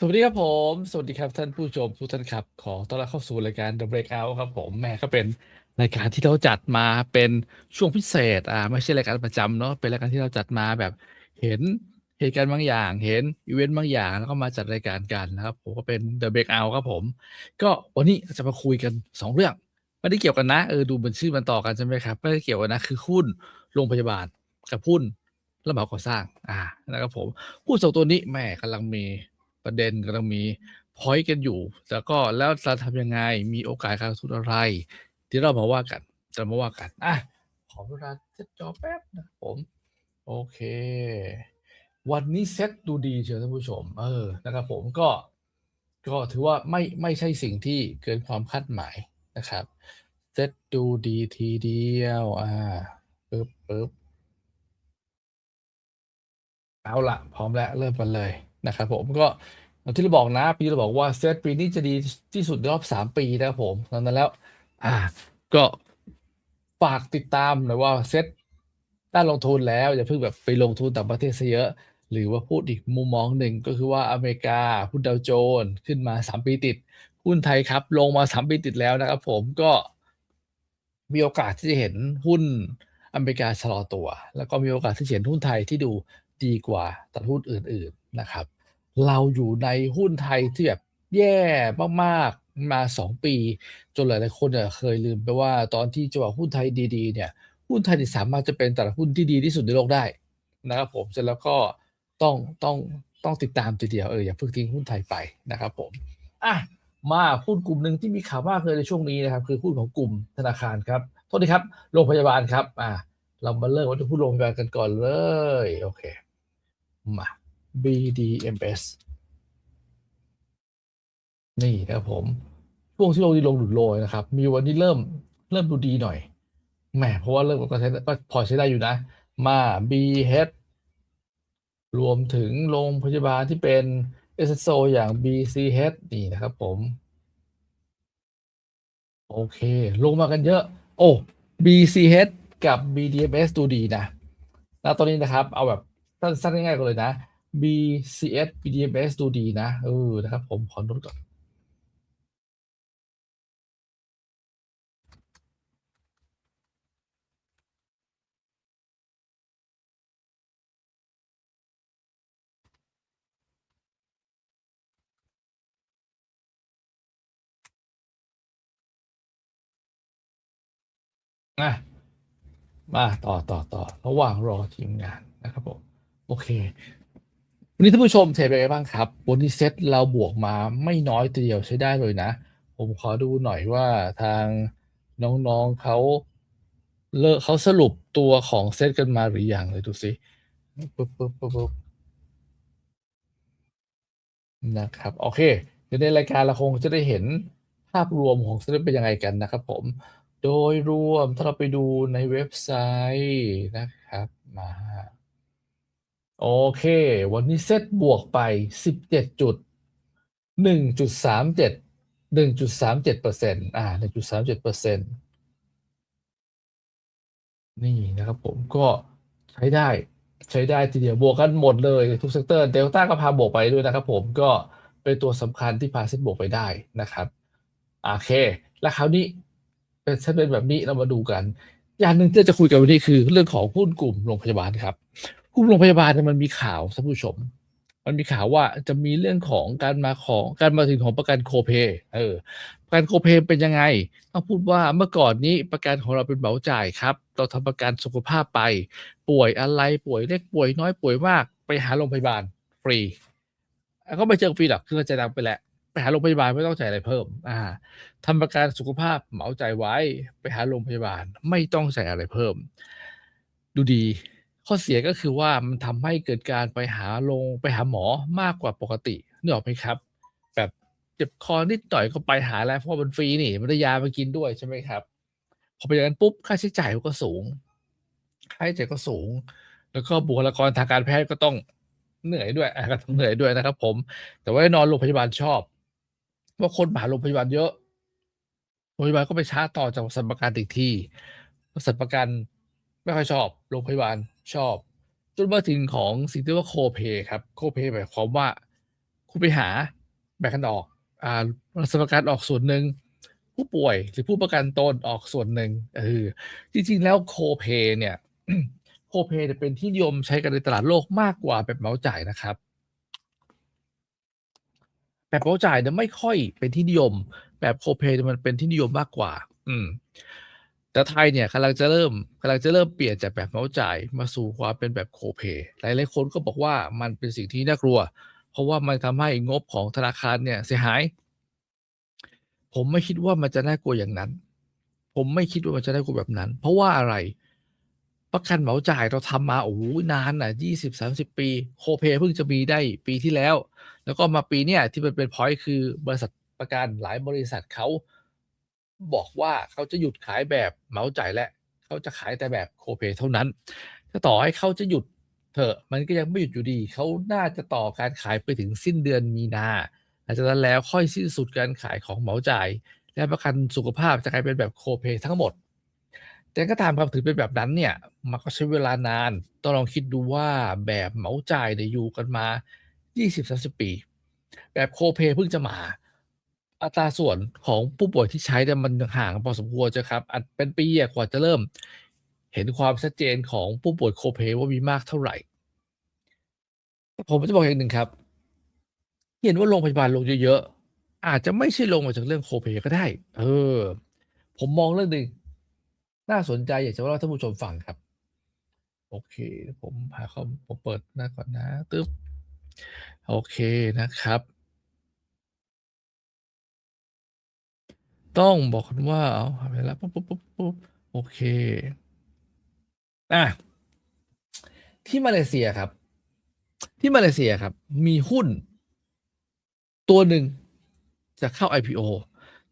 สวัสดีครับผม สวัสดีครับท่านผู้ชมทุกท่านครับ ขอต้อนรับเข้าสู่รายการ The Breakout ครับผมแม่ก็เป็นรายการที่เราจัดมาเป็นช่วงพิเศษอ่าไม่ใช่รายการประจำเนาะเป็นรายการที่เราจัดมาแบบเห็นเหตุการณ์บางอย่าง เห็นอีเวนต์บางอย่างแล้วก็มาจัดรายการกันนะครับผมก็เป็น The Breakout ครับผม ก็วันนี้จะมาคุยกัน 2 เรื่องไม่ได้เกี่ยวกันนะเออดูเหมือนชื่อมันต่อกันใช่ไหมครับไม่ได้เกี่ยวกันนะคือหุ้นโรงพยาบาลกับหุ้นรับเหมาก่อสร้างอ่านะครับผมหุ้นสองตัวนี้แม่กำลังมี ประเด็นกำลังมีพอยต์กันอยู่แล้วก็แล้วจะทำยังไงมีโอกาสการลงทุนอะไร ที่เรามาว่ากันจะมาว่ากันอะขอเวลาเซตจอแป๊บนะผม โอเค วันนี้เซ็ตดูดีเชียวท่านผู้ชม เออนะครับผมก็ ก็ถือว่าไม่ไม่ใช่สิ่งที่เกินความคาดหมายนะครับเซ็ตดูดีทีเดียว อ่าปึ๊บปึ๊บเอาละพร้อมแล้ว เริ่มกันเลย นะครับผมก็ที่เราบอกนะ ปีเราบอกว่าเซตปีนี้จะดีที่สุดรอบสามปีนะครับผมดังนั้นแล้ว อ่า ก็ฝากติดตามหน่อยว่าเซตด้านลงทุนแล้วอย่าเพิ่งแบบไปลงทุนต่างประเทศซะเยอะ หรือว่าพูดอีกมุมมองหนึ่งก็คือว่าอเมริกาหุ้นดาวโจนส์ขึ้นมา 3 ปีติด หุ้นไทยครับ ลงมา 3 ปีติดแล้วนะครับผมก็มีโอกาสที่จะเห็นหุ้นอเมริกาชะลอตัว แล้วก็มีโอกาสที่จะเห็นหุ้นไทยที่ดูดีกว่าตลาดหุ้นอื่น ๆ นะครับ เราอยู่ในหุ้นไทยที่แบบแย่มากๆมา 2 ปี จนหลายๆคนเนี่ยเคยลืมไปว่าตอนที่จังหวะหุ้นไทยดีๆเนี่ยหุ้นไทยสามารถจะเป็นตลาดหุ้นที่ดีที่สุดในโลกได้นะครับผมเสร็จแล้วก็ต้องต้องต้องติดตามทีเดียวเอออย่าเพิ่งทิ้งหุ้นไทยไปนะครับผมอะมาหุ้นกลุ่มหนึ่งที่มีข่าวมากเลยในช่วงนี้นะครับ คือหุ้นของกลุ่มธนาคารครับโทษทีครับโรงพยาบาลครับอะเรามาเริ่มวันที่หุ้นโรงพยาบาลกันก่อนเลย โอเค มา BDMs นี่นะครับผม ช่วงที่ลงดีลงหลุดโรยนะครับ มีวันนี้เริ่มเริ่มดูดีหน่อยแหมเพราะว่าเริ่มก็ใช้ก็พอใช้ได้อยู่นะ มา BH รวมถึงโรงพยาบาลที่เป็น SSO อย่าง BCH นี่นะครับผม โอเค ลงมากันเยอะ โอ้ BCH กับ BDMs ดูดีนะ แล้วตอนนี้นะครับ เอาแบบสั้นๆง่ายๆกันเลยนะ BCS BDMs ดูดีนะ เออ นะครับ ผมขอโน้ตก่อนอะมาต่อต่อต่อ ระหว่างรอทีมงานนะครับผม โอเค วันนี้ท่านผู้ชมเทรดไปนไงบ้างครับ วันนี้เซ็ตเราบวกมาไม่น้อยทีเดียวใช้ได้เลยนะ ผมขอดูหน่อยว่าทางน้องๆเขาเลิกเขาสรุปตัวของเซ็ตกันมาหรือยังเลยดูสิปึ๊บปึ๊บปึ๊บปึ๊บนะครับ โอเคเดี๋ยวในรายการเราคงจะได้เห็นภาพรวมของเซ็ตเป็นยังไงกันนะครับผม โดยรวมถ้าเราไปดูในเว็บไซต์นะครับมา โอเค วันนี้เซตบวกไป 17จุด1.37 1.37เปอร์เซ็นต์อ่า1.37เปอร์เซ็นต์นี่นะครับผมก็ใช้ได้ใช้ได้ทีเดียวบวกกันหมดเลยทุกเซกเตอร์เดลต้าก็พาบวกไปด้วยนะครับผมก็เป็นตัวสำคัญที่พาเซ็ตบวกไปได้นะครับโอเค แล้วคราวนี้เป็นเซ็ตเป็นแบบนี้เรามาดูกัน อย่างหนึ่งที่จะคุยกันวันนี้คือเรื่องของหุ้นกลุ่มโรงพยาบาลครับ หุ้นโรงพยาบาลเนี่ยมันมีข่าวท่านผู้ชม มันมีข่าวว่าจะมีเรื่องของการมาของการมาถึงของประกันโคเพเออประกันโคเพเป็นยังไง ต้องพูดว่าเมื่อก่อนนี้ประกันของเราเป็นเหมาจ่ายครับ เราทำประกันสุขภาพไป ป่วยอะไรป่วยเล็กป่วยน้อยป่วยมากไปหาโรงพยาบาลฟรีก็ไม่เจอฟรีหรอกคือใจายตังไปแหละไปหาโรงพยาบาลไม่ต้องจ่ายอะไรเพิ่ม อ่าทำประกันสุขภาพเหมาจ่ายไว้ ไปหาโรงพยาบาลไม่ต้องจ่ายอะไรเพิ่ม ดูดี ข้อเสียก็คือว่ามันทำให้เกิดการไปหาโรงไปหาหมอมากกว่าปกตินึกออกไหมครับ แบบเจ็บคอนิดหน่อยก็ไปหาแล้วเพราะมันฟรีนี่มันได้ยามากินด้วยใช่ไหมครับ พอไปอย่างนั้นปุ๊บค่าใช้จ่ายก็สูง ค่าใช้จ่ายก็สูง แล้วก็บุคลากรทางการแพทย์ก็ต้องเหนื่อยด้วยอะก็ต้องเหนื่อยด้วยนะครับ ผม แต่ว่านอนโรงพยาบาลชอบว่าคนมาโรงพยาบาลเยอะโรงพยาบาลก็ไปช้าต่อจากบริษัทประกันอีกที่บริษัทประกันไม่ค่อยชอบโรงพยาบาล ชอบ จนมาถึงของสิ่งที่ว่าโคเพครับโคเพหมายความว่าคุณไปหาแบ่งกันออกอ่ารัฐประกันออกส่วนหนึ่งผู้ป่วยหรือผู้ประกันตนออกส่วนหนึ่งเออจริง ๆ แล้วโคเพเนี่ยโคเพเนี่ยเป็นที่นิยมใช้กันในตลาดโลกมากกว่าแบบเหมาจ่ายนะครับ แบบเหมาจ่ายเนี่ยไม่ค่อยเป็นที่นิยม แบบโคเพเนี่ยมันเป็นที่นิยมมากกว่า อืม แต่ไทยเนี่ยกำลังจะเริ่มกำลังจะเริ่มเปลี่ยนจากแบบเหมาจ่ายมาสู่ความเป็นแบบโคเพหลายหลายๆคนก็บอกว่ามันเป็นสิ่งที่น่ากลัว เพราะว่ามันทำให้งบของธนาคารเนี่ยเสียหาย ผมไม่คิดว่ามันจะน่ากลัวอย่างนั้น ผมไม่คิดว่ามันจะน่ากลัวแบบนั้น เพราะว่าอะไร ประกันเหมาจ่ายเราทำมาโอ้โหนานอะยี่สิบสามสิบปี โคเพเพิ่งจะมีได้ปีที่แล้ว แล้วก็มาปีเนี้ยที่มันเป็นพอยต์คือบริษัทประกันหลายบริษัทเขา บอกว่าเขาจะหยุดขายแบบเหมาจ่ายและเขาจะขายแต่แบบโคเพเท่านั้น ถ้าต่อให้เขาจะหยุดเถอะมันก็ยังไม่หยุดอยู่ดี เขาน่าจะต่อการขายไปถึงสิ้นเดือนมีนาหลังจากนั้นแล้วค่อยสิ้นสุดการขายของเหมาจ่าย และประกันสุขภาพจะกลายเป็นแบบโคเพทั้งหมด แต่ก็ตามความถือเป็นแบบนั้นเนี่ยมันก็ใช้เวลานาน ต้องลองคิดดูว่าแบบเหมาจ่ายเนี่ยอยู่กันมา 20-30 ปี แบบโคเพเพิ่งจะมา อัตราส่วนของผู้ป่วยที่ใช้เนี่ยมันห่างพอสมควรจะครับอันเป็นปีกว่าจะเริ่ม เห็นความชัดเจนของผู้ป่วยโคเพว่ามีมากเท่าไหร่ ผมจะบอกอย่างหนึ่งครับ เห็นว่าโรงพยาบาลลงเยอะๆอาจจะไม่ใช่ลงมาจากเรื่องโคเพก็ได้ เออ ผมมองเรื่องหนึ่งน่าสนใจอยากจะเล่าให้ท่านผู้ชมฟังครับ โอเค ผมหาข้อผมเปิดหน้าก่อนนะตึ๊บโอเคนะครับ ต้องบอกก่อนว่าเอาหาไปแล้วปุ๊บปุ๊บปุ๊บปุ๊บโอเคอะที่มาเลเซียครับ ที่มาเลเซียครับ มีหุ้น ตัวหนึ่งจะเข้า IPO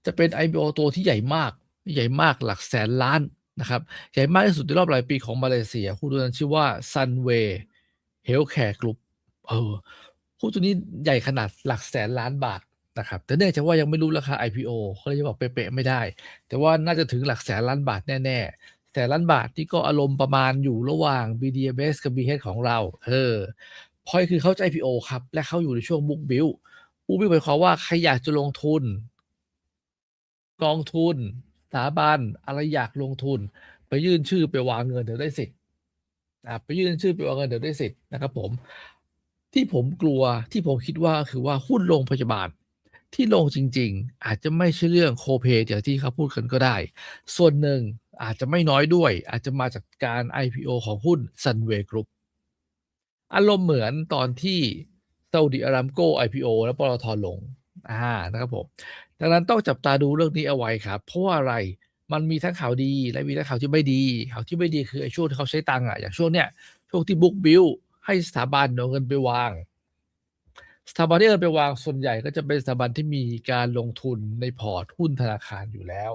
จะเป็น IPO ตัวที่ใหญ่มาก ใหญ่มากหลักแสนล้านนะครับ ใหญ่มากที่สุดในรอบหลายปีของมาเลเซียหุ้นตัวนั้นชื่อว่า Sunway Healthcare Group เออหุ้นตัวนี้ใหญ่ขนาดหลักแสนล้านบาท นะครับแต่เนื่องจากว่ายังไม่รู้ราคา IPO เขาเลยจะบอกเป๊ะๆไม่ได้ แต่ว่าน่าจะถึงหลักแสนล้านบาทแน่ๆแสนล้านบาทที่ก็อารมณ์ประมาณอยู่ระหว่าง BDMs กับ BH ของเรา เออพอยคือเขาจะ IPO ครับ และเขาอยู่ในช่วง book build book build หมายความว่าใครอยากจะลงทุน กองทุนสถาบันอะไรอยากลงทุน ไปยื่นชื่อไปวางเงินเดี๋ยวได้สิทธิ์ไปยื่นชื่อไปวางเงินเดี๋ยวได้สิทธิ์นะครับผม ที่ผมกลัวที่ผมคิดว่าคือว่าหุ้นโรงพยาบาล ที่ลงจริง ๆ อาจจะไม่ใช่เรื่องโคเพอย่างที่เขาพูดกันก็ได้ ส่วนหนึ่งอาจจะไม่น้อยด้วย อาจจะมาจากการ IPO ของหุ้น Sunway Group อารมณ์เหมือนตอนที่ซาอุดิอารามโก IPO และปตทลงอ่านะครับผมดังนั้นต้องจับตาดูเรื่องนี้เอาไว้ครับ เพราะว่าอะไรมันมีทั้งข่าวดีและมีทั้งข่าวที่ไม่ดี ข่าวที่ไม่ดีคือไอ้ช่วงที่เขาใช้ตังค์อะอย่างช่วงเนี้ยช่วงที่บุ๊กบิลให้สถาบันเอาเงินไปวาง สถาบันที่เอาเงินไปวางส่วนใหญ่ก็จะเป็นสถาบันที่มีการลงทุนในพอร์ตหุ้นธนาคารอยู่แล้ว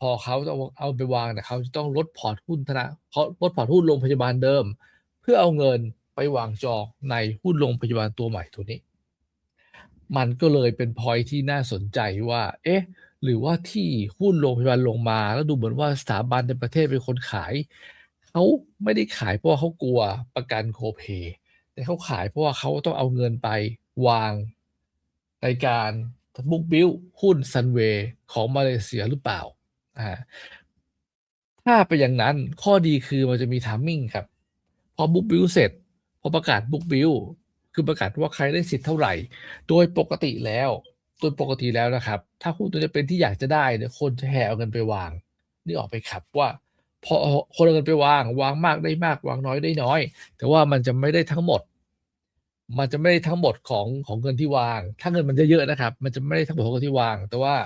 พอเขาจะเอาเอาไปวางเนี่ยเขาจะต้องลดพอร์ตหุ้นธนาเขาลดพอร์ตหุ้นโรงพยาบาลเดิม เพื่อเอาเงินไปวางจองในหุ้นโรงพยาบาลตัวใหม่ตัวนี้ มันก็เลยเป็นพอยที่น่าสนใจว่า เอ๊ะ หรือว่าที่หุ้นโรงพยาบาลลงมา แล้วดูเหมือนว่าสถาบันในประเทศเป็นคนขายเขาไม่ได้ขายเพราะว่าเขากลัวประกันโคเพแต่เขาขายเพราะว่าเขาต้องเอาเงินไป วางในการบุ๊กบิลหุ้นซันเวย์ของมาเลเซียหรือเปล่าอ่าถ้าเป็นอย่างนั้นข้อดีคือมันจะมีทามมิ่งครับ พอบุ๊กบิลเสร็จ พอประกาศบุ๊กบิลคือประกาศว่าใครได้สิทธิ์เท่าไหร่ โดยปกติแล้วโดยปกติแล้วนะครับ ถ้าหุ้นตัวนี้เป็นที่อยากจะได้เนี่ยคนจะแห่เอาเงินไปวาง นี่ออกไปครับว่า พอคนเอาเงินไปวาง วางมากได้มากวางน้อยได้น้อย แต่ว่ามันจะไม่ได้ทั้งหมด มันจะไม่ได้ทั้งหมดของของเงินที่วาง ถ้าเงินมันจะเยอะนะครับ มันจะไม่ได้ทั้งหมดของเงินที่วาง แต่ว่า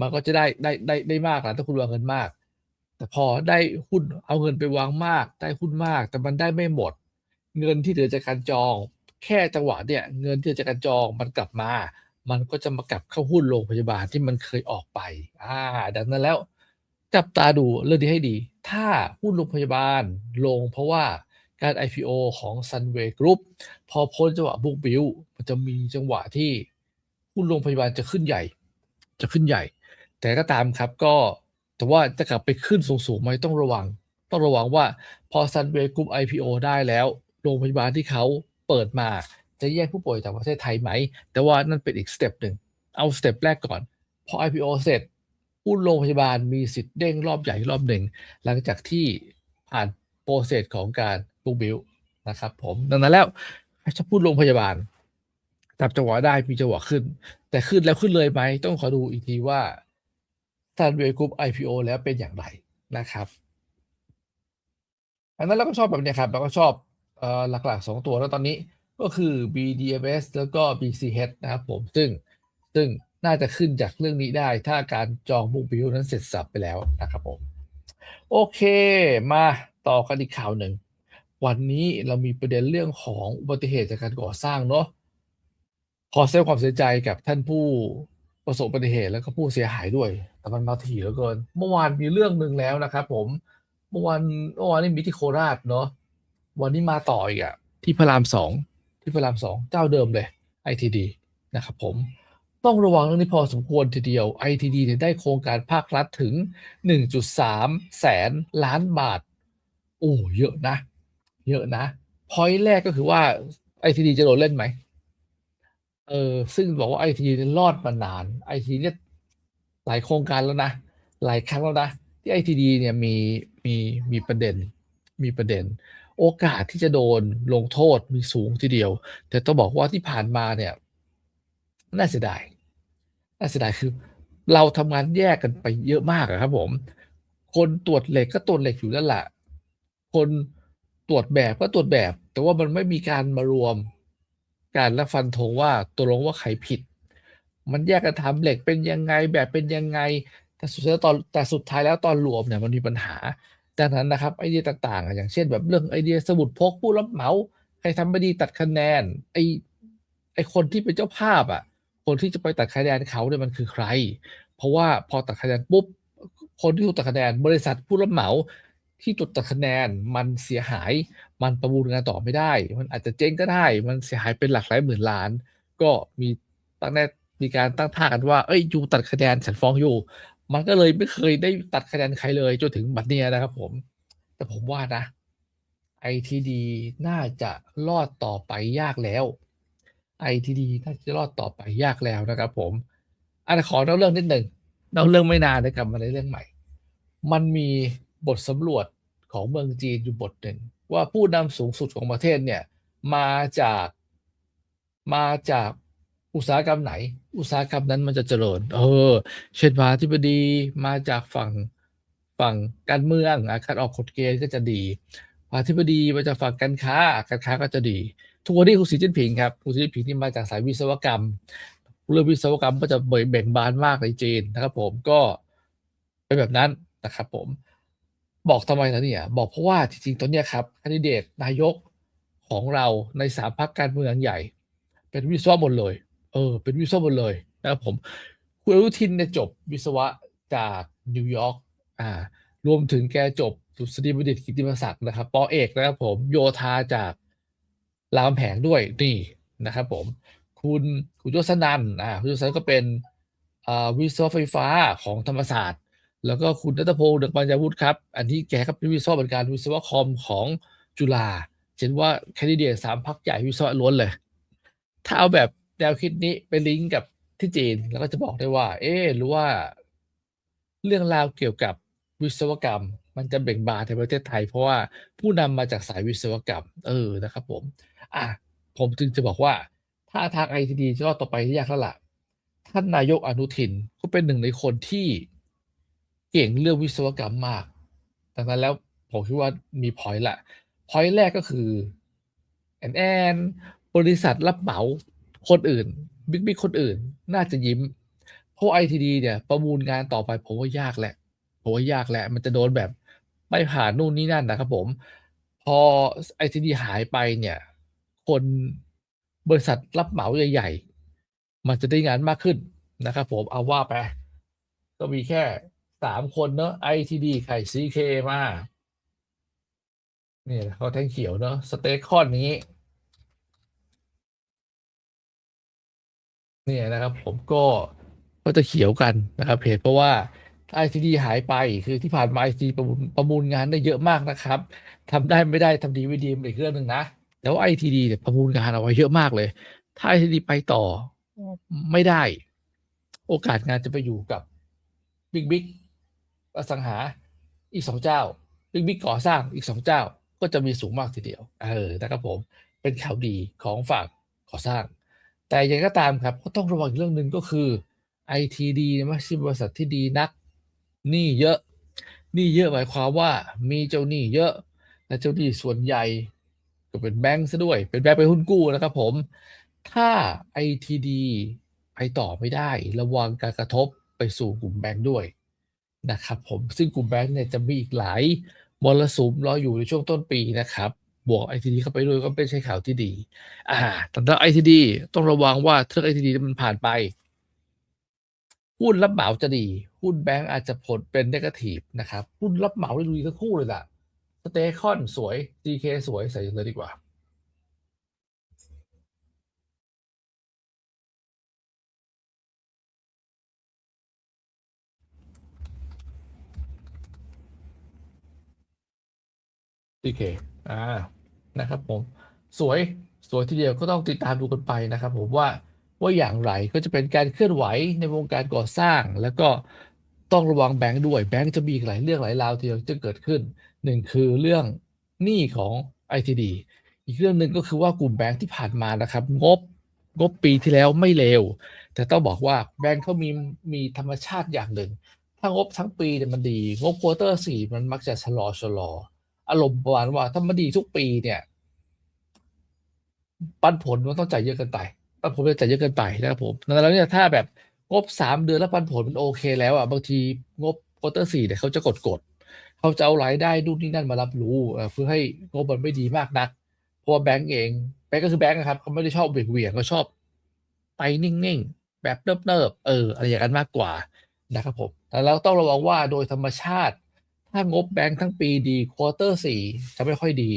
มันก็จะได้ได้ได้ได้มากนะถ้าคุณวางเงินมาก แต่พอได้หุ้นเอาเงินไปวางมาก ได้หุ้นมาก แต่มันได้ไม่หมด เงินที่เหลือจากการจอง แค่จังหวะเนี่ย เงินที่เหลือจากการจองมันกลับมา มันก็จะมากลับเข้าหุ้นโรงพยาบาลที่มันเคยออกไป อ่า ดังนั้นแล้ว จับตาดูเรื่องนี้ให้ดี ถ้าหุ้นโรงพยาบาลลงเพราะว่า การ IPO ของ Sunway Group พอพ้นจังหวะบุกบิลมันจะมีจังหวะที่หุ้นโรงพยาบาลจะขึ้นใหญ่ จะขึ้นใหญ่ แต่ก็ตามครับก็แต่ว่าจะกลับไปขึ้นสูงๆไหมต้องระวัง ต้องระวังว่าพอ Sunway Group IPO ได้แล้วโรงพยาบาลที่เขาเปิดมาจะแยกผู้ป่วยจากประเทศไทยไหม แต่ว่านั่นเป็นอีกสเต็ปหนึ่งเอาสเต็ปแรกก่อน พอ IPO เสร็จหุ้นโรงพยาบาลมีสิทธิ์เด้งรอบใหญ่รอบหนึ่ง หลังจากที่ผ่านโปรเซสของการ บูบิลนะครับ ผมดังนั้นแล้วถ้าพูดโรงพยาบาลจับจังหวะได้มีจังหวะขึ้น แต่ขึ้นแล้วขึ้นเลยไหมต้องขอดูอีกทีว่าซันเวกรุ๊ป IPO แล้วเป็นอย่างไรนะครับอันนั้นเราก็ชอบแบบนี้ครับเราก็ชอบหลักๆสองตัวแล้วตอนนี้ก็คือ BDMs แล้วก็ BCH นะครับผมซึ่งซึ่งน่าจะขึ้นจากเรื่องนี้ได้ ถ้าการจองบุกบิวนั้นเสร็จสับไปแล้วนะครับผม โอเค มาต่อกันอีกข่าวหนึ่ง วันนี้เรามีประเด็นเรื่องของอุบัติเหตุจากการก่อสร้างเนาะขอแสดงความเสียใจกับท่านผู้ประสบอุบัติเหตุแล้วก็ผู้เสียหายด้วย แต่มันมาถี่เหลือเกิน เมื่อวานมีเรื่องหนึ่งแล้วนะครับ ผมเมื่อวานเมื่อวานนี้มีที่โคราชเนาะวันนี้มาต่ออีกอะที่พระรามสองที่พระรามสองเจ้าเดิมเลย ITD นะครับ ผมต้องระวังเรื่องนี้พอสมควรทีเดียว ITD ได้โครงการภาครัฐถึง 1.3 แสนล้านบาท โอ้เยอะนะ เยอะนะพอยแรกก็คือว่า ITD จะโดนเล่นไหมเออซึ่งบอกว่า itd รอดมานาน ITD เนี่ยหลายโครงการแล้วนะ หลายครั้งแล้วนะ ที่ ITD เนี่ยมีมีมีประเด็นมีประเด็น โอกาสที่จะโดนลงโทษมีสูงทีเดียว แต่ต้องบอกว่าที่ผ่านมาเนี่ย น่าเสียดายน่าเสียดายคือ เราทำงานแยกกันไปเยอะมากครับผม คนตรวจเหล็กก็ตรวจเหล็กอยู่นั่นแหละคน ตรวจแบบก็ตรวจแบบ แต่ว่ามันไม่มีการมารวมการและฟันธงว่าตกลงว่าใครผิด มันแยกกันทำเหล็กเป็นยังไงแบบเป็นยังไง แต่สุดท้ายตอนแต่สุดท้ายแล้วตอนรวมเนี่ยมันมีปัญหาดังนั้นนะครับไอเดียต่างๆอะอย่างเช่นแบบเรื่องไอเดียสมุดพกผู้รับเหมาใครทำไม่ดีตัดคะแนนไอไอคนที่เป็นเจ้าภาพอะ คนที่จะไปตัดคะแนนเขาเนี่ยมันคือใคร เพราะว่าพอตัดคะแนนปุ๊บคนที่ถูกตัดคะแนนบริษัทผู้รับเหมา ที่ถูกตัดคะแนนมันเสียหาย มันประมูลงานต่อไม่ได้ มันอาจจะเจ๊งก็ได้ มันเสียหายเป็นหลักหลายหมื่นล้าน ก็มีตั้งแต่มีการตั้งท่ากันว่า เอ้ยยูตัดคะแนนฉันฟ้องอยู่มันก็เลยไม่เคยได้ตัดคะแนนใครเลยจนถึงบัดเนี้ยนะครับผม แต่ผมว่านะ ITD น่าจะรอดต่อไปยากแล้ว ITD น่าจะรอดต่อไปยากแล้วนะครับผมอันขอนอกเรื่องนิดหนึ่งนอกเรื่องไม่นานนะกลับมาในเรื่องใหม่ มันมี บทสำรวจของเมืองจีนอยู่บทหนึ่ง ว่าผู้นำสูงสุดของประเทศเนี่ยมาจากมาจากอุตสาหกรรมไหน อุตสาหกรรมนั้นมันจะเจริญ เออ เช่นพาธิบดีมาจากฝั่งฝั่งการเมืองอะการออกกฎเกณฑ์ก็จะดีพาธิบดีมาจากฝั่งการค้าการค้าก็จะดี ทุกวันนี้คุณสีจิ้นผิงครับคุณสีจิ้นผิงที่มาจากสายวิศวกรรม เรื่องวิศวกรรมก็จะเบ่งบานมากในจีนนะครับ ผมก็เป็นแบบนั้นนะครับผม บอกทำไมนะเนี่ย บอกเพราะว่าจริงๆตอนเนี้ยครับคนดิเดตนายกของเราในสามพรรคการเมืองใหญ่ เป็นวิศวะหมดเลย เออ เป็นวิศวะหมดเลยนะครับผมคุณอนุทินเนี่ยจบวิศวะจากนิวยอร์กอ่ารวมถึงแกจบดุษฎีบัณฑิตกิติมศักดิ์นะครับปอเอกนะครับผมโยธาจากรามแผงด้วยนี่นะครับผมคุณคุณยศนันอ่าคุณยศนันก็เป็นอ่าวิศวะไฟฟ้าของธรรมศาสตร์ แล้วก็คุณนัทพงศ์เดชปัญญาวุฒิครับ อันที่แกก็เป็นวิศวะเหมือนกันวิศวะคอมของจุฬาเห็นว่าแคนดิเดตสามพักใหญ่วิศวะล้วนเลย ถ้าเอาแบบแนวคิดนี้ไปลิงก์กับที่จีน แล้วก็จะบอกได้ว่า เอ๊หรือว่า เรื่องราวเกี่ยวกับวิศวกรรม มันจะเบ่งบานในประเทศไทย เพราะว่าผู้นำมาจากสายวิศวกรรม เออนะครับ ผม อะผมจึงจะบอกว่า ถ้าทางไอทีดีจะรอดต่อไปที่ยากแล้วล่ะท่านนายกอนุทินก็เป็นหนึ่งในคนที่ เก่งเรื่องวิศวกรรมมาก ดังนั้นแล้วผมคิดว่ามีพอยต์ละพอยต์แรกก็คือแอนแอนบริษัทรับเหมาคนอื่นบิ๊กบิ๊กคนอื่น น่าจะยิ้มเพราะไอทีดีเนี่ย ประมูลงานต่อไปผมว่ายากแหละผมว่ายากแหละ มันจะโดนแบบไม่ผ่านนู่นนี่นั่นนะครับผม พอไอทีดีหายไปเนี่ย คนบริษัทรับเหมาใหญ่ๆมันจะได้งานมากขึ้นนะครับผมเอาว่าไป ก็มีแค่ สามคนเนอะ ITD ไข่ซีเคมาเนี่ยเขาแท่งเขียวเนอะสเตคคอนนี้ เนี่ยนะครับ ผมก็ก็จะเขียวกันนะครับเหตุเพราะว่า ITD หายไปคือที่ผ่านมา ITD ประมูลประมูลงานได้เยอะมากนะครับทำได้ไม่ได้ทำดีไม่ดีเป็นอีกเรื่องหนึ่งนะแต่ว่า ITD เนี่ยประมูลงานเอาไว้เยอะมากเลย ถ้า ITD ไปต่อไม่ได้ โอกาสงานจะไปอยู่กับบิ๊กบิ๊ก อสังหาอีกสองเจ้าบิ๊กบิ๊กก่อสร้างอีกสองเจ้าก็จะมีสูงมากทีเดียวเออนะครับผมเป็นข่าวดีของฝั่งก่อสร้าง แต่ยังไงก็ตามครับก็ต้องระวังอีกเรื่องหนึ่งก็คือ ITD เนี่ยไม่ใช่บริษัทที่ดีนักหนี้เยอะหนี้เยอะหมายความว่ามีเจ้าหนี้เยอะ และเจ้าหนี้ส่วนใหญ่ก็เป็นแบงก์ซะด้วย เป็นแบงก์เป็นหุ้นกู้นะครับผม ถ้า ITD ไปต่อไม่ได้ ระวังการกระทบไปสู่กลุ่มแบงก์ด้วย นะครับผมซึ่งกลุ่มแบงก์เนี่ยจะมีอีกหลายมรสุมรออยู่ในช่วงต้นปีนะครับ บวก ITD เข้าไปด้วยก็ไม่ใช่ข่าวที่ดี อ่าแต่ถ้า ITD ต้องระวังว่าเทอร์ ITD มันผ่านไป หุ้นรับเหมาจะดี หุ้นแบงก์อาจจะผลเป็น negative นะครับ หุ้นรับเหมาได้ดูดีทั้งคู่เลยล่ะสเตคอนสวย DK สวยใส่เลยดีกว่า DK อ่านะครับผมสวยสวยทีเดียวก็ต้องติดตามดูกันไปนะครับ ผมว่าว่าอย่างไรก็จะเป็นการเคลื่อนไหวในวงการก่อสร้าง แล้วก็ต้องระวังแบงค์ด้วยแบงค์จะมีหลายเรื่องหลายราวที่จะเกิดขึ้นหนึ่งคือเรื่องหนี้ของ ITD อีกเรื่องหนึ่งก็คือว่ากลุ่มแบงค์ที่ผ่านมานะครับ งบงบปีที่แล้วไม่เลวแต่ต้องบอกว่าแบงค์เขามีมีธรรมชาติอย่างหนึ่ง ถ้างบทั้งปีเนี่ยมันดี งบควอเตอร์สี่มันมักจะชะลอชะลอ อารมณ์ประมาณว่าถ้ามันดีทุกปีเนี่ยปันผลมันต้องจ่ายเยอะเกินไปปันผลมันจ่ายเยอะเกินไปนะครับผมดังนั้นแล้วเนี่ยถ้าแบบงบสามเดือนแล้วปันผลมันโอเคแล้วอะบางทีงบควอเตอร์สี่เนี่ยเขาจะกดกดเขาจะเอารายได้ดูนนี่นั่นมารับรู้เอ่เพื่อให้งบมันไม่ดีมากนัก เพราะว่าแบงก์เองแบงก์ก็คือแบงก์นะครับเขาไม่ได้ชอบเบี่ยงเวียงเขาชอบไปนิ่งๆแบบเนิบๆเอออะไรอย่างนั้นมากกว่านะครับผมแต่เราต้องระวังว่าโดยธรรมชาติ ถ้างบแบงก์ทั้งปีดีควอเตอร์สี่จะไม่ค่อยดี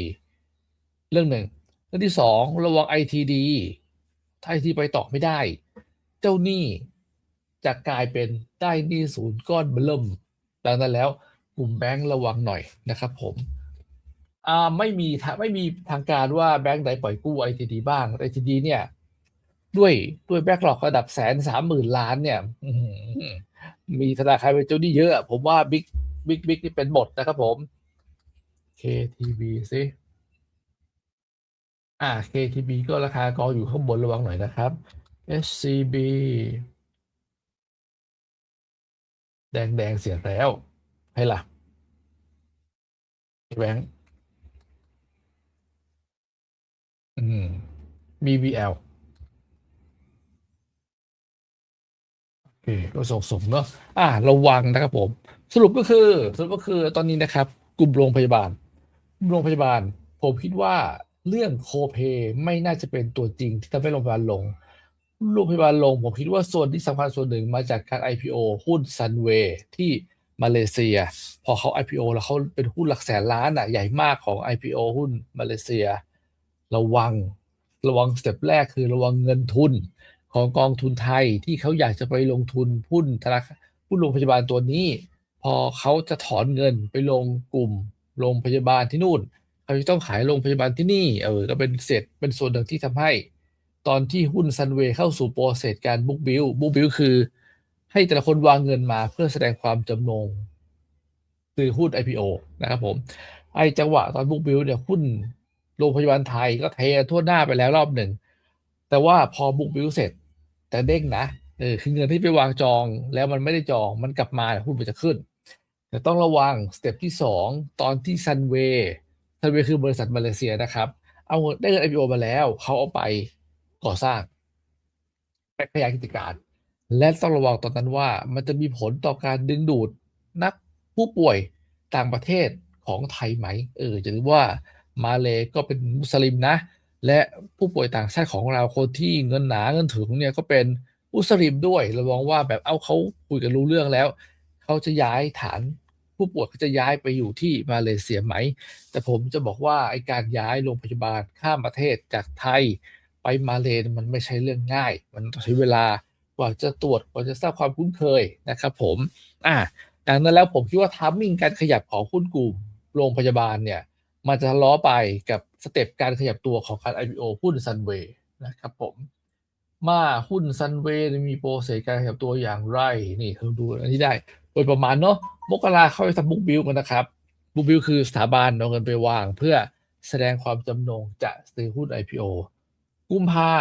เรื่องหนึ่ง เรื่องที่สองระวัง ITD ถ้า IT ไปต่อไม่ได้ เจ้าหนี้จะกลายเป็นได้หนี้ศูนย์ก้อนเบิ่มดังนั้นแล้วกลุ่มแบงก์ระวังหน่อยนะครับผมอ่าไม่มีไม่มีทางการว่าแบงก์ใดปล่อยกู้ ITD บ้าง ITD เนี่ยด้วยด้วยแบ็กหลอกระดับแสนสามหมื่นล้านเนี่ยมีธนาคารเป็นเจ้าหนี้เยอะ ผมว่าบิ๊ก บิ๊กบิ๊กนี่เป็นหมดนะครับผม KTB สิอ่า KTB ก็ราคากองอยู่ข้างบนระวังหน่อยนะครับ SCB แดงแดงเสียแล้วให้ล่ะแบงค์อืม BBL โอเคก็ส่งสมเนาะอ่า ระวังนะครับผม สรุปก็คือสรุปก็คือตอนนี้นะครับ กลุ่มโรงพยาบาลกลุ่มโรงพยาบาล ผมคิดว่าเรื่องโคเพไม่น่าจะเป็นตัวจริงที่ทำให้โรงพยาบาลลงโรงพยาบาลลง ผมคิดว่าส่วนที่สำคัญส่วนหนึ่งมาจากการ IPO หุ้นซันเวย์ที่มาเลเซีย พอเขา IPO แล้วเขาเป็นหุ้นหลักแสนล้านอะใหญ่มากของ IPO หุ้นมาเลเซีย ระวังระวังสเต็ปแรกคือระวังเงินทุนของกองทุนไทยที่เขาอยากจะไปลงทุนหุ้นธนาคารหุ้นโรงพยาบาลตัวนี้ พอเขาจะถอนเงินไปลงกลุ่มโรงพยาบาลที่นู่นเขาจะต้องขายโรงพยาบาลที่นี่เออก็เป็นเศษเป็นส่วนหนึ่งที่ทำให้ ตอนที่หุ้นซันเวย์เข้าสู่โปรเซสการบุ๊กบิลบุ๊กบิลคือ ให้แต่ละคนวางเงินมาเพื่อแสดงความจำนงซื้อหุ้น IPO นะครับผมไอจังหวะตอนบุ๊กบิลเนี่ยหุ้นโรงพยาบาลไทยก็เททั่วหน้าไปแล้วรอบหนึ่ง แต่ว่าพอบุ๊กบิลเสร็จ แต่เด้งนะเออคือเงินที่ไปวางจองแล้วมันไม่ได้จองมันกลับมาหุ้นมันจะขึ้น แต่ต้องระวังสเต็ปที่ 2 ตอนที่ซันเวย์ซันเวย์คือบริษัทมาเลเซียนะครับ เอาเงินได้เงิน IPO มาแล้ว เขาเอาไปก่อสร้างไปขยายกิจการ และต้องระวังตอนนั้นว่ามันจะมีผลต่อการดึงดูดนักผู้ป่วยต่างประเทศของไทยไหม เออจะรู้ว่ามาเลก็เป็นมุสลิมนะ และผู้ป่วยต่างชาติของเราคนที่เงินหนาเงินถึงเนี่ยก็เป็นมุสลิมด้วยระวังว่าแบบเอาเขาคุยกันรู้เรื่องแล้ว เขาจะย้ายฐานผู้ป่วยเขาจะย้ายไปอยู่ที่มาเลเซียไหม แต่ผมจะบอกว่าไอการย้ายโรงพยาบาลข้ามประเทศจากไทยไปมาเลเซียมันไม่ใช่เรื่องง่าย มันต้องใช้เวลากว่าจะตรวจกว่าจะสร้างความคุ้นเคยนะครับผม อ่าดังนั้นแล้วผมคิดว่าทามมิ่งการขยับของหุ้นกลุ่มโรงพยาบาลเนี่ย มันจะล้อไปกับสเต็ปการขยับตัวของการ IPO หุ้นซันเวย์นะครับผมมาหุ้นซันเวย์มีโปรเซสการขยับตัวอย่างไร นี่เราดูอันนี้ได้ โดยประมาณเนาะมกราเข้าไปทำบุ๊กบิลกันนะครับบุ๊กบิลคือสถาบันเอาเงินไปวาง เพื่อแสดงความจำนงจะซื้อหุ้น IPO กุมภา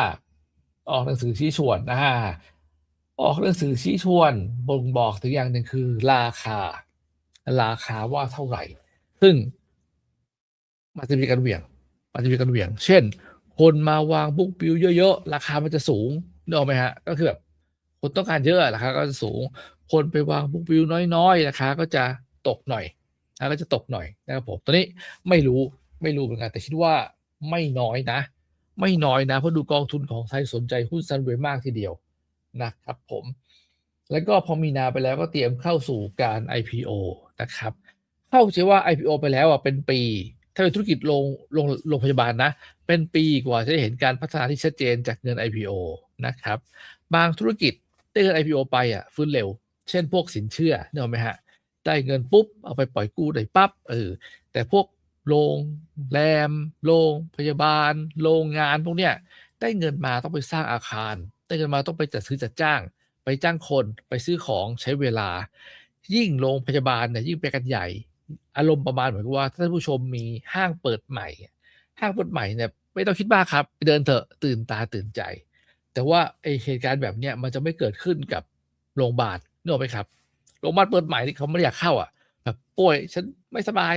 ออกหนังสือชี้ชวนนะฮะออกหนังสือชี้ชวนบ่งบอกถึงอย่างหนึ่งคือ ราคา ราคาว่าเท่าไหร่ ซึ่งมันจะมีการเหวี่ยงมันจะมีการเหวี่ยง เช่น คนมาวางบุ๊กบิลเยอะๆ ราคามันจะสูงนึกออกไหมฮะ ก็คือแบบคนต้องการเยอะราคาก็จะสูง คนไปวางบุ๊กบิลน้อยๆราคาก็จะตกหน่อยนะก็จะตกหน่อยนะครับผมตอนนี้ไม่รู้ไม่รู้เหมือนกันแต่คิดว่าไม่น้อยนะ ไม่น้อยนะเพราะดูกองทุนของไทยสนใจหุ้นซันเวย์มากทีเดียวนะครับผม แล้วก็พอมีนาไปแล้วก็เตรียมเข้าสู่การ IPO นะครับ เข้าใจว่า IPO ไปแล้วอะเป็นปี ถ้าเป็นธุรกิจโรงโรงโรงพยาบาลนะ เป็นปีกว่าจะได้เห็นการพัฒนาที่ชัดเจนจากเงิน IPO นะครับ บางธุรกิจได้เงิน IPO ไปอะฟื้นเร็ว เช่นพวกสินเชื่อเนอะไหมฮะได้เงินปุ๊บ เอาไปปล่อยกู้ได้ปั๊บเออแต่พวกโรงแรมโรงพยาบาล โรงงานพวกเนี้ยได้เงินมาต้องไปสร้างอาคาร ได้เงินมาต้องไปจัดซื้อจัดจ้าง ไปจ้างคนไปซื้อของใช้เวลา ยิ่งโรงพยาบาลเนี่ยยิ่งไปกันใหญ่ อารมณ์ประมาณเหมือนกับว่าถ้าท่านผู้ชมมีห้างเปิดใหม่ ห้างเปิดใหม่เนี่ยไม่ต้องคิดมากครับ ไปเดินเถอะตื่นตาตื่นใจ แต่ว่าไอเหตุการณ์แบบเนี้ยมันจะไม่เกิดขึ้นกับโรงพยาบาล นึกออกไหมครับโรงพยาบาลเปิดใหม่ที่เขาไม่อยากเข้าอะ แบบป่วยฉันไม่สบาย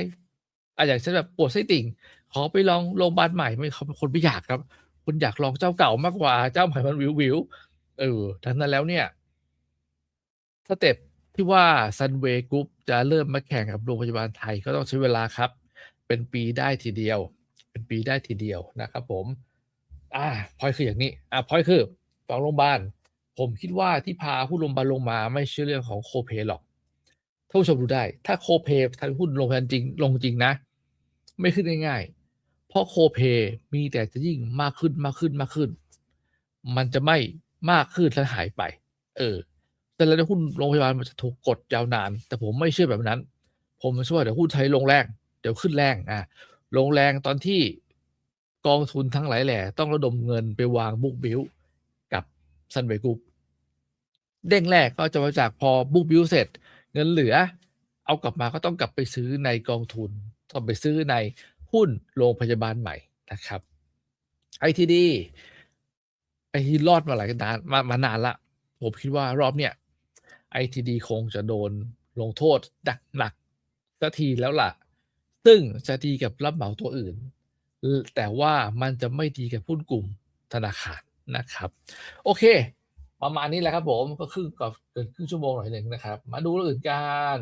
อะอย่างฉันแบบปวดไส้ติ่ง ขอไปลองโรงพยาบาลใหม่ไม่เขาคนไม่อยากครับคนอยากลองเจ้าเก่ามากกว่าเจ้าใหม่มันวิววิวเออดังนั้นแล้วเนี่ยสเต็ปที่ว่าซันเวย์กรุ๊ปจะเริ่มมาแข่งกับโรงพยาบาลไทยก็ต้องใช้เวลาครับ เป็นปีได้ทีเดียว เป็นปีได้ทีเดียวนะครับผม อ่าพอยคืออย่างนี้ อ่าพอยคือฝั่งโรงพยาบาล ผมคิดว่าที่พาหุ้นโรงพยาบาลลงมาไม่ใช่เรื่องของโคเพหรอกท่านผู้ชมดูได้ ถ้าโคเพทางหุ้นโรงพยาบาลจริงลงจริงนะ ไม่ขึ้นง่ายๆ เพราะโคเพมีแต่จะยิ่งมากขึ้นมากขึ้นมากขึ้น มันจะไม่มากขึ้นแล้วหายไป เออ แต่แล้วหุ้นโรงพยาบาลมันจะถูกกดยาวนาน แต่ผมไม่เชื่อแบบนั้น ผมเชื่อว่าเดี๋ยวหุ้นไทยลงแรงเดี๋ยวขึ้นแรงอะลงแรงตอนที่กองทุนทั้งหลายแหล่ต้องระดมเงินไปวางบุ๊กบิลกับซันเวกรุ๊ป เด้งแรกก็จะมาจากพอบุ๊กบิลเสร็จ เงินเหลือ เอากลับมาก็ต้องกลับไปซื้อในกองทุน ต้องไปซื้อในหุ้นโรงพยาบาลใหม่นะครับไอทีดีไอทีรอดมาหลายนานมามานานละผมคิดว่ารอบเนี้ยไอทีดีคงจะโดนลงโทษดักหนักสักทีแล้วล่ะ ซึ่งจะดีกับรับเหมาตัวอื่น แต่ว่ามันจะไม่ดีกับหุ้นกลุ่มธนาคารนะครับ โอเค ประมาณนี้แหละครับผมก็ครึ่งกับเกินครึ่งชั่วโมงหน่อยหนึ่งนะครับ มาดูเรื่องอื่นกัน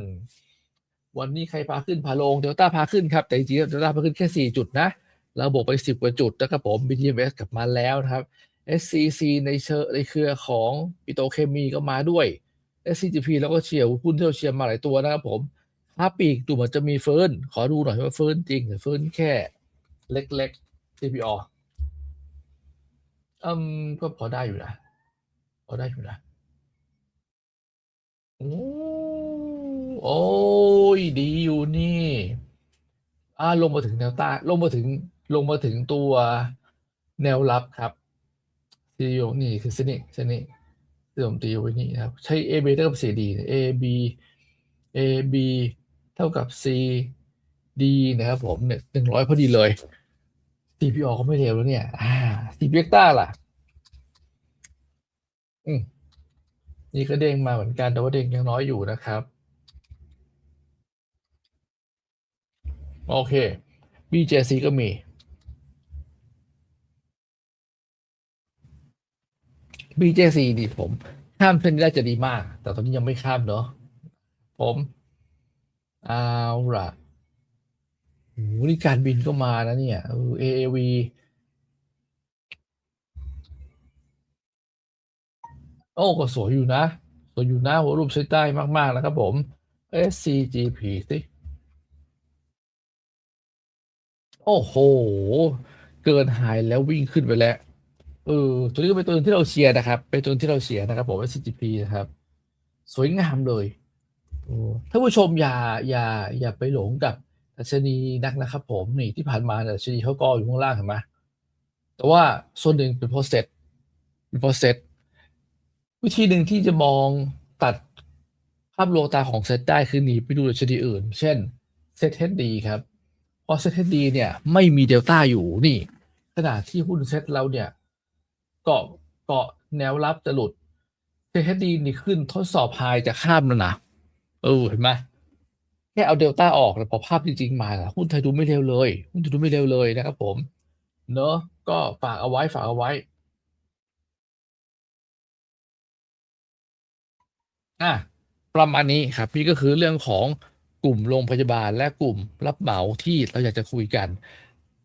วันนี้ใครพาขึ้นพาลงเดลต้าพาขึ้นครับ แต่จริงๆเดลต้าพาขึ้นแค่ 4 จุดนะเราบวกไป 10 กว่าจุดนะครับผม BTMS กลับมาแล้วนะครับ SCC ในเชอในเครือของปิโตเคมีก็มาด้วย SCGP แล้วก็เชียร์หุ้นที่เราเชียร์มาหลายตัวนะครับผมถ้าปีกดูเหมือนจะมีเฟิร์นขอดูหน่อยว่าเฟิร์นจริงหรือเฟิร์นแค่เล็กๆ CPO อืมก็พอได้อยู่นะ พอได้อยู่นะโอ้โอ้ยดีอยู่นี่อ่าลงมาถึงแนวต้านลงมาถึงลงมาถึงตัวแนวรับครับซีโอนี่คือเส้นนี้เส้นนี้ที่ผมตีไว้นี่นะครับ ใช้ AB เท่ากับ CD AB AB เท่ากับ CD นะครับผมเนี่ยหนึ่งร้อยพอดีเลย CPO ก็ไม่เร็วแล้วเนี่ย อ่า c p เ c ต้าล่ะ อืมนี่ก็เด้งมาเหมือนกันแต่ว่าเด้งยังน้อยอยู่นะครับ โอเค BJC ก็มี BJC ดีผมข้ามเส้นนี้ได้จะดีมาก แต่ตอนนี้ยังไม่ข้ามเนาะผมเอาล่ะโหนี่การบินก็มานะเนี่ยเออ AAV โอ้ก็สวยอยู่นะ สวยอยู่นะหัวรูปใช้ได้มากๆนะครับผม SCGP สิโอ้โห เกินหายแล้ววิ่งขึ้นไปแล้วเออตัวนี้ก็เป็นตัวที่เราเชียร์นะครับ เป็นตัวที่เราเชียร์นะครับผม SCGP นะครับ สวยงามเลยโอ้ท่านผู้ชมอย่าอย่าอย่าไปหลงกับดัชนีนักนะครับผมนี่ที่ผ่านมาดัชนีเขาก็อยู่ข้างล่างเห็นไหมแต่ว่าส่วนหนึ่งเป็น process เป็น process วิธีหนึ่งที่จะมองตัดภาพลวงตาของเซตได้คือหนีไปดูดัชนีอื่น เช่นเซต HD ครับเพราะเซต HD เนี่ยไม่มีเดลต้าอยู่นี่ ขณะที่หุ้นเซตเราเนี่ยเกาะเกาะแนวรับจะหลุดเซต HD นี่ขึ้นทดสอบไฮจะข้ามแล้วนะเออเห็นไหมแค่เอาเดลต้าออกแล้วพอภาพจริงๆมาหุ้นไทยดูไม่เร็วเลย หุ้นไทยดูไม่เร็วเลยนะครับผมเนอะก็ฝากเอาไว้ฝากเอาไว้ อะประมาณนี้ครับนี่ก็คือเรื่องของกลุ่มโรงพยาบาลและกลุ่มรับเหมาที่เราอยากจะคุยกัน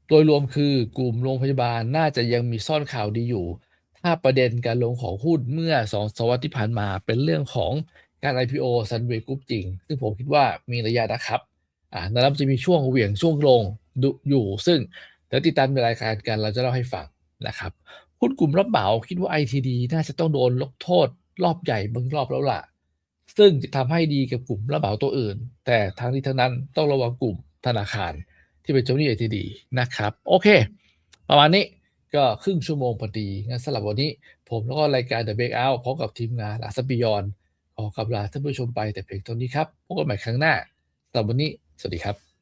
โดยรวมคือกลุ่มโรงพยาบาลน่าจะยังมีซ่อนข่าวดีอยู่ ถ้าประเด็นการลงของหุ้นเมื่อสองศตวรรษที่ผ่านมาเป็นเรื่องของการ IPO ซันเวย์กรุ๊ปจริง ซึ่งผมคิดว่ามีระยะนะครับอ่าแล้วมันจะมีช่วงเหวี่ยงช่วงลงดูอยู่ ซึ่งเดี๋ยวติดตามในรายการกันเราจะเล่าให้ฟังนะครับหุ้นกลุ่มรับเหมาคิดว่า ITD น่าจะต้องโดนลงโทษรอบใหญ่บางรอบแล้วล่ะ ซึ่งจะทำให้ดีกับกลุ่มรับเหมาตัวอื่น แต่ทั้งนี้ทั้งนั้นต้องระวังกลุ่มธนาคารที่เป็นเจ้าหนี้ที่ดีนะครับ โอเค ประมาณนี้ก็ครึ่งชั่วโมงพอดี งั้นสำหรับวันนี้ ผมแล้วก็รายการ The Breakout พร้อมกับทีมงานอาสบิยอนขอกลับลาท่านผู้ชมไปแต่เพียงเท่านี้ครับพบกันใหม่ครั้งหน้าสำหรับวันนี้ สวัสดีครับ